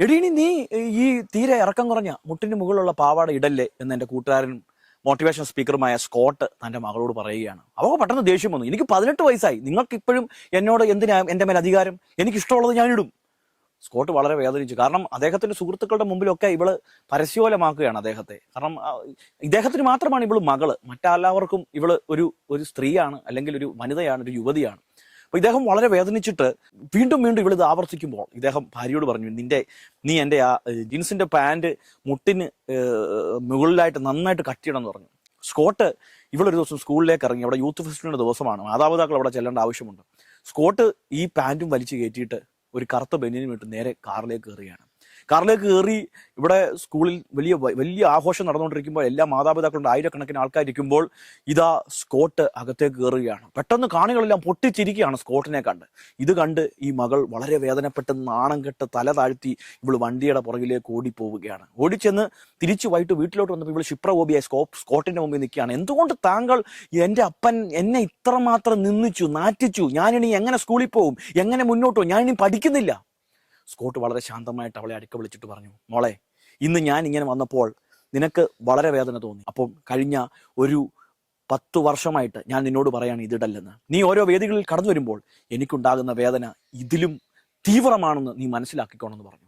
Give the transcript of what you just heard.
എടീനി നീ ഈ തീരെ ഇറക്കം കുറഞ്ഞ മുട്ടിന് മുകളിലുള്ള പാവാട ഇടല്ലേ എന്ന് എന്റെ കൂട്ടുകാരനും മോട്ടിവേഷൻ സ്പീക്കറുമായ സ്കോട്ട് തന്റെ മകളോട് പറയുകയാണ്. അവൾക്ക് പെട്ടെന്ന് ദേഷ്യം വന്നു. എനിക്ക് പതിനെട്ട് വയസ്സായി. നിങ്ങൾക്ക് ഇപ്പോഴും എന്നോട് എന്തിനാ എന്റെ മേൽ അധികാരം? എനിക്ക് ഇഷ്ടമുള്ളത് ഞാൻ ഇടും സ്കോട്ട് വളരെ വേദനിച്ചു. കാരണം അദ്ദേഹത്തിന്റെ സുഹൃത്തുക്കളുടെ മുമ്പിലൊക്കെ ഇവൾ പരസ്യോലമാക്കുകയാണ് അദ്ദേഹത്തെ. കാരണം ഇദ്ദേഹത്തിന് മാത്രമാണ് ഇവൾ മകൾ. മറ്റെല്ലാവർക്കും ഇവൾ ഒരു ഒരു സ്ത്രീയാണ് അല്ലെങ്കിൽ ഒരു വനിതയാണ് ഒരു യുവതിയാണ്. അപ്പൊ ഇദ്ദേഹം വളരെ വേദനിച്ചിട്ട് വീണ്ടും വീണ്ടും ഇവളിത് ആവർത്തിക്കുമ്പോൾ ഇദ്ദേഹം ഭാര്യയോട് പറഞ്ഞു നിന്റെ നീ എന്റെ ആ ജീൻസിന്റെ പാന്റ് മുട്ടിന് മുകളിലായിട്ട് നന്നായിട്ട് കട്ടിയിടണം എന്ന് പറഞ്ഞു. സ്കോട്ട് ഇവളൊരു ദിവസം സ്കൂളിലേക്ക് ഇറങ്ങി അവിടെ യൂത്ത് ഫെസ്റ്റിവലിന്റെ ദിവസമാണ് മാതാപിതാക്കൾ അവിടെ ചെല്ലേണ്ട ആവശ്യമുണ്ട്. സ്കോട്ട് ഈ പാന്റും വലിച്ചു കയറ്റിയിട്ട് ഒരു കറുത്ത ബനിയനും ഇട്ട് നേരെ കാറിലേക്ക് കയറുകയാണ്. കാറിലേക്ക് കയറി ഇവിടെ സ്കൂളിൽ വലിയ വലിയ ആഘോഷം നടന്നുകൊണ്ടിരിക്കുമ്പോൾ എല്ലാ മാതാപിതാക്കളുടെ ആയിരക്കണക്കിന് ആൾക്കാരിക്കുമ്പോൾ ഇതാ സ്കോട്ട് അകത്തേക്ക് കയറുകയാണ്. പെട്ടെന്ന് കാണികളെല്ലാം പൊട്ടിച്ചിരിക്കുകയാണ് സ്കോട്ടിനെ കണ്ട്. ഇത് കണ്ട് ഈ മകൾ വളരെ വേദനപ്പെട്ട് നാണം കെട്ട് തല താഴ്ത്തി ഇവൾ വണ്ടിയുടെ പുറകിലേക്ക് ഓടിപ്പോവുകയാണ്. ഓടിച്ചെന്ന് തിരിച്ചു വൈകിട്ട് വീട്ടിലോട്ട് വന്നപ്പോൾ ഇവൾ ക്ഷിപ്രകോപിയായി സ്കോ സ്കോട്ടിന്റെ മുമ്പിൽ നിൽക്കുകയാണ്. എന്തുകൊണ്ട് താങ്കൾ എന്റെ അപ്പൻ എന്നെ ഇത്രമാത്രം നിന്നിച്ചു നാറ്റിച്ചു? ഞാനിനി എങ്ങനെ സ്കൂളിൽ പോകും? എങ്ങനെ മുന്നോട്ട് പോകും? ഞാനിനി പഠിക്കുന്നില്ല. സ്കോട്ട് വളരെ ശാന്തമായിട്ട് അവളെ അടുക്ക വിളിച്ചിട്ട് പറഞ്ഞു മോളെ ഇന്ന് ഞാൻ ഇങ്ങനെ വന്നപ്പോൾ നിനക്ക് വളരെ വേദന തോന്നി. അപ്പം കഴിഞ്ഞ ഒരു പത്തു വർഷമായിട്ട് ഞാൻ നിന്നോട് പറയാണ് ഇതിടല്ലെന്ന് നീ ഓരോ വേദികളിൽ കടന്നു വരുമ്പോൾ എനിക്കുണ്ടാകുന്ന വേദന ഇതിലും തീവ്രമാണെന്ന് നീ മനസ്സിലാക്കിക്കോണമെന്ന് പറഞ്ഞു.